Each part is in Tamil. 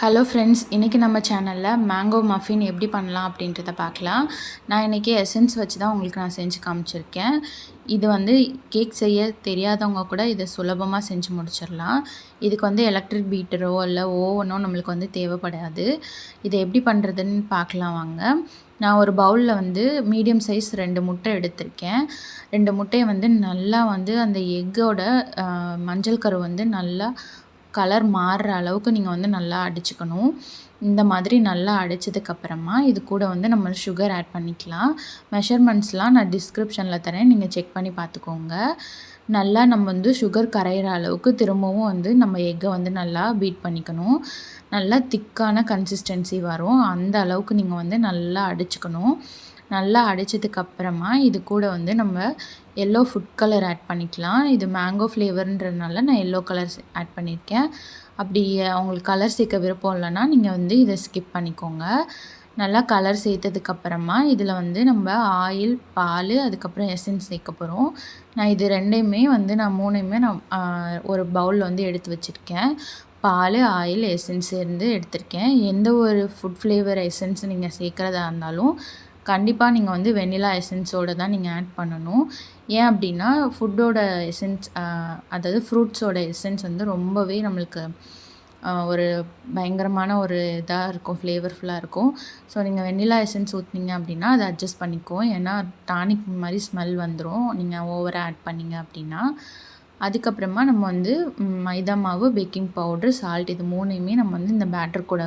ஹலோ ஃப்ரெண்ட்ஸ் இன்றைக்கி நம்ம சேனலில் மேங்கோ மஃபின் எப்படி பண்ணலாம் அப்படின்றத பார்க்கலாம். நான் இன்றைக்கி எசன்ஸ் வச்சு தான் உங்களுக்கு நான் செஞ்சு காமிச்சிருக்கேன். இது வந்து கேக் செய்ய தெரியாதவங்க கூட இதை சுலபமாக செஞ்சு முடிச்சிடலாம். இதுக்கு வந்து எலக்ட்ரிக் பீட்டரோ இல்லை ஓவனோ நம்மளுக்கு வந்து தேவைப்படாது. இதை எப்படி பண்ணுறதுன்னு பார்க்கலாம் வாங்க. நான் ஒரு பவுலில் வந்து மீடியம் சைஸ் ரெண்டு முட்டை எடுத்திருக்கேன். ரெண்டு முட்டையை வந்து நல்லா வந்து அந்த எக்கோட மஞ்சள் கரு வந்து நல்லா கலர் மாறுற அளவுக்கு நீங்கள் வந்து நல்லா அடிச்சுக்கணும். இந்த மாதிரி நல்லா அடித்ததுக்கப்புறமா இது கூட வந்து நம்ம சுகர் ஆட் பண்ணிக்கலாம். மெஷர்மெண்ட்ஸ்லாம் நான் டிஸ்கிரிப்ஷனில் தரேன். நீங்கள் செக் பண்ணி பார்த்துக்கோங்க. நல்லா நம்ம வந்து சுகர் கரையிற அளவுக்கு திரும்பவும் வந்து நம்ம எக்கை வந்து நல்லா பீட் பண்ணிக்கணும். நல்லா திக்கான கன்சிஸ்டன்சி வரும். அந்த அளவுக்கு நீங்கள் வந்து நல்லா அடிச்சுக்கணும். நல்லா அடைச்சதுக்கப்புறமா இது கூட வந்து நம்ம எல்லோ ஃபுட் கலர் ஆட் பண்ணிக்கலாம். இது மேங்கோ ஃப்ளேவர்ன்றதுனால நான் எல்லோ கலர் ஆட் பண்ணியிருக்கேன். அப்படி அவங்களுக்கு கலர் சேர்க்க விருப்பம் இல்லைன்னா நீங்கள் வந்து இதை ஸ்கிப் பண்ணிக்கோங்க. நல்லா கலர் சேர்த்ததுக்கப்புறமா இதில் வந்து நம்ம ஆயில் பால் அதுக்கப்புறம் எசன்ஸ் சேர்க்க போகிறோம் நான் இது ரெண்டையுமே வந்து நான் மூணையுமே நான் ஒரு பவுலில் வந்து எடுத்து வச்சுருக்கேன். பால் ஆயில் எசன்ஸ் இருந்து எடுத்திருக்கேன். எந்த ஒரு ஃபுட் ஃப்ளேவர் எசன்ஸ் நீங்கள் சேர்க்குறதா இருந்தாலும் கண்டிப்பாக நீங்கள் வந்து வெண்ணிலா எசன்ஸோடு தான் நீங்கள் ஆட் பண்ணணும். ஏன் அப்படின்னா ஃபுட்டோட எசன்ஸ் அதாவது ஃப்ரூட்ஸோட எசன்ஸ் வந்து ரொம்பவே நம்மளுக்கு ஒரு பயங்கரமான ஒரு இதாக இருக்கும் ஃப்ளேவர்ஃபுல்லாக இருக்கும். ஸோ நீங்கள் வெண்ணிலா எசன்ஸ் ஊற்றுனீங்க அப்படின்னா அதை அட்ஜஸ்ட் பண்ணிக்கும் ஏன்னா டானிக் மாதிரி ஸ்மெல் வந்துடும் நீங்கள் ஓவராக ஆட் பண்ணிங்க அப்படின்னா அதுக்கப்புறமா நம்ம வந்து மைதா மாவு பேக்கிங் பவுட்ரு சால்ட் இது மூணையுமே நம்ம வந்து இந்த பேட்டர் கூட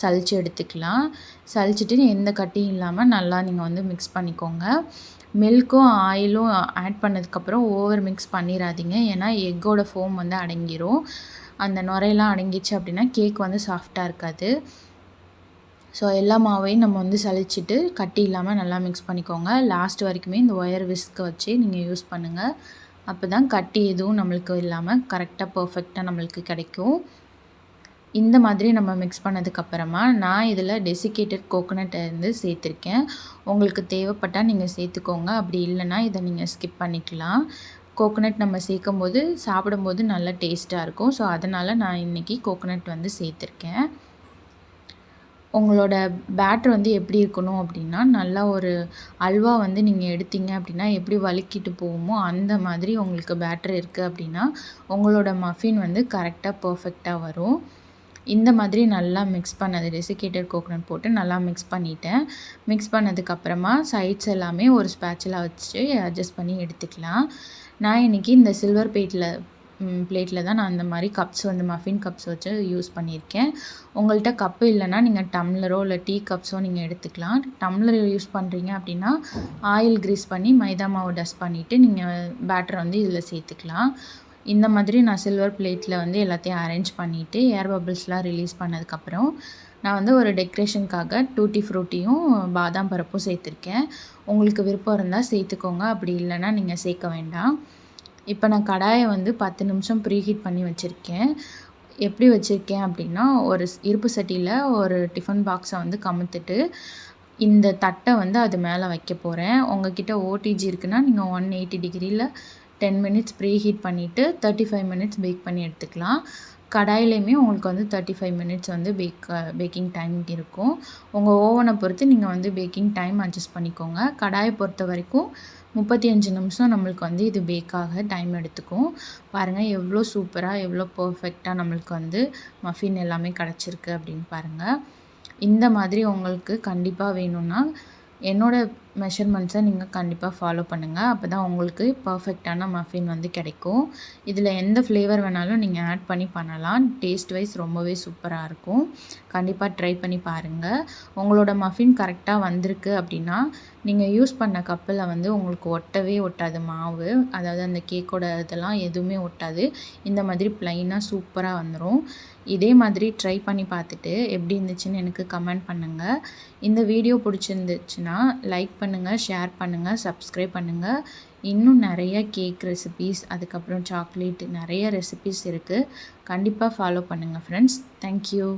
சளிச்சு எடுத்துக்கலாம். சளிச்சிட்டு எந்த கட்டியும் இல்லாமல் நல்லா நீங்கள் வந்து மிக்ஸ் பண்ணிக்கோங்க. மில்க்கும் ஆயிலும் ஆட் பண்ணதுக்கப்புறம் ஓவர் மிக்ஸ் பண்ணிடாதீங்க ஏன்னா எக்கோட ஃபோம் வந்து அடங்கிரும். அந்த நுரையெல்லாம் அடங்கிச்சு அப்படின்னா கேக் வந்து சாஃப்டாக இருக்காது. ஸோ எல்லா மாவையும் நம்ம வந்து சளிச்சிட்டு கட்டி இல்லாமல் நல்லா மிக்ஸ் பண்ணிக்கோங்க. லாஸ்ட் வரைக்குமே இந்த ஒயர் விஸ்க் வச்சு நீங்கள் யூஸ் பண்ணுங்கள் அப்போ தான் கட்டி எதுவும் நம்மளுக்கு இல்லாமல் கரெக்டாக பர்ஃபெக்டாக நம்மளுக்கு கிடைக்கும். இந்த மாதிரி நம்ம மிக்ஸ் பண்ணதுக்கப்புறமா நான் இதில் டெசிகேட்டட் கோகோனட்டை வந்து சேர்த்துருக்கேன். உங்களுக்கு தேவைப்பட்டால் நீங்கள் சேர்த்துக்கோங்க. அப்படி இல்லைன்னா இதை நீங்கள் ஸ்கிப் பண்ணிக்கலாம். கோகோனட் நம்ம சேர்க்கும் போது சாப்பிடும்போது நல்லா டேஸ்ட்டாக இருக்கும். ஸோ அதனால் நான் இன்றைக்கி கோகோனட் வந்து சேர்த்துருக்கேன். உங்களோட பேட்ரு வந்து எப்படி இருக்கணும் அப்படின்னா நல்லா ஒரு அல்வா வந்து நீங்கள் எடுத்தீங்க அப்படின்னா எப்படி வலுக்கிட்டு போகுமோ அந்த மாதிரி உங்களுக்கு பேட்ரு இருக்குது அப்படின்னா உங்களோட மஃபின் வந்து கரெக்டாக பர்ஃபெக்டாக வரும். இந்த மாதிரி நல்லா மிக்ஸ் பண்ணது டெசிகேட்டட் கோகோனட் போட்டு நல்லா மிக்ஸ் பண்ணிவிட்டேன் மிக்ஸ் பண்ணதுக்கப்புறமா சைட்ஸ் எல்லாமே ஒரு ஸ்பேச்சலாக வச்சு அட்ஜஸ்ட் பண்ணி எடுத்துக்கலாம். நான் இன்றைக்கி இந்த சில்வர் பிளேட்டில் பிளேட்டில் தான் நான் அந்த மாதிரி கப்ஸ் வந்து மஃபின் கப்ஸ் வச்சு யூஸ் பண்ணியிருக்கேன். உங்கள்கிட்ட கப்பு இல்லைன்னா நீங்கள் டம்ளரோ இல்லை டீ கப்ஸோ நீங்கள் எடுத்துக்கலாம். டம்ளர் யூஸ் பண்ணுறீங்க அப்படின்னா ஆயில் க்ரீஸ் பண்ணி மைதா மாவு டஸ்ட் பண்ணிவிட்டு நீங்கள் பேட்டரை வந்து இதில் சேர்த்துக்கலாம். இந்த மாதிரி நான் சில்வர் பிளேட்டில் வந்து எல்லாத்தையும் அரேஞ்ச் பண்ணிவிட்டு ஏர் பபிள்ஸ்லாம் ரிலீஸ் பண்ணதுக்கப்புறம் நான் வந்து ஒரு டெக்கரேஷனுக்காக டூட்டி ஃப்ரூட்டியும் பாதாம் பருப்பும் சேர்த்துருக்கேன். உங்களுக்கு விருப்பம் இருந்தால் சேர்த்துக்கோங்க அப்படி இல்லைன்னா நீங்கள் சேர்க்க வேண்டாம். இப்போ நான் கடாயை வந்து பத்து நிமிஷம் ப்ரீஹீட் பண்ணி வச்சுருக்கேன். எப்படி வச்சுருக்கேன் அப்படின்னா ஒரு இருப்பு சட்டியில் ஒரு டிஃபன் பாக்ஸை வந்து கமுத்துட்டு இந்த தட்டை வந்து அது மேலே வைக்க போகிறேன் உங்ககிட்ட ஓடிஜி இருக்குன்னா நீங்கள் ஒன் எயிட்டி டிகிரியில் டென் மினிட்ஸ் ப்ரீ ஹீட் பண்ணிவிட்டு தேர்ட்டி ஃபைவ் மினிட்ஸ் பேக் பண்ணி எடுத்துக்கலாம். கடாயிலையுமே உங்களுக்கு வந்து தேர்ட்டி ஃபைவ் மினிட்ஸ் வந்து பேக் பேக்கிங் டைம் இருக்கும். உங்கள் ஓவனை பொறுத்து நீங்கள் வந்து பேக்கிங் டைம் அட்ஜஸ்ட் பண்ணிக்கோங்க. கடாயை பொறுத்த வரைக்கும் முப்பத்தி அஞ்சு நிமிஷம் நம்மளுக்கு வந்து இது பேக்காக டைம் எடுத்துக்கும். பாருங்கள் எவ்வளோ சூப்பராக எவ்வளோ பர்ஃபெக்டாக நம்மளுக்கு வந்து மஃபின் எல்லாமே கிடச்சிருக்கு அப்படின்னு பாருங்கள் இந்த மாதிரி உங்களுக்கு கண்டிப்பாக வேணும்னா என்னோடய மெஷர்மெண்ட்ஸை நீங்கள் கண்டிப்பாக ஃபாலோ பண்ணுங்கள் அப்போ தான் உங்களுக்கு பர்ஃபெக்டான மஃபின் வந்து கிடைக்கும். இதில் எந்த ஃப்ளேவர் வேணாலும் நீங்கள் ஆட் பண்ணி பண்ணலாம். டேஸ்ட் வைஸ் ரொம்பவே சூப்பராக இருக்கும். கண்டிப்பாக ட்ரை பண்ணி பாருங்கள் உங்களோட மஃபின் கரெக்டாக வந்திருக்கு அப்படின்னா நீங்கள் யூஸ் பண்ண கப்பில் வந்து உங்களுக்கு ஒட்டவே ஒட்டாது மாவு. அதாவது அந்த கேக்கோட இதெல்லாம் எதுவுமே ஒட்டாது. இந்த மாதிரி ப்ளைனாக சூப்பராக வந்துடும் இதே மாதிரி ட்ரை பண்ணி பார்த்துட்டு எப்படி இருந்துச்சுன்னு எனக்கு கமெண்ட் பண்ணுங்கள் இந்த வீடியோ பிடிச்சிருந்துச்சுன்னா லைக் பண்ணி பண்ணுங்கள் ஷேர் பண்ணுங்கள் சப்ஸ்கிரைப் பண்ணுங்கள் இன்னும் நிறைய கேக் ரெசிபீஸ் அதுக்கப்புறம் சாக்லேட் நிறைய ரெசிபீஸ் இருக்குது கண்டிப்பாக ஃபாலோ பண்ணுங்கள் ஃப்ரெண்ட்ஸ் தேங்க்யூ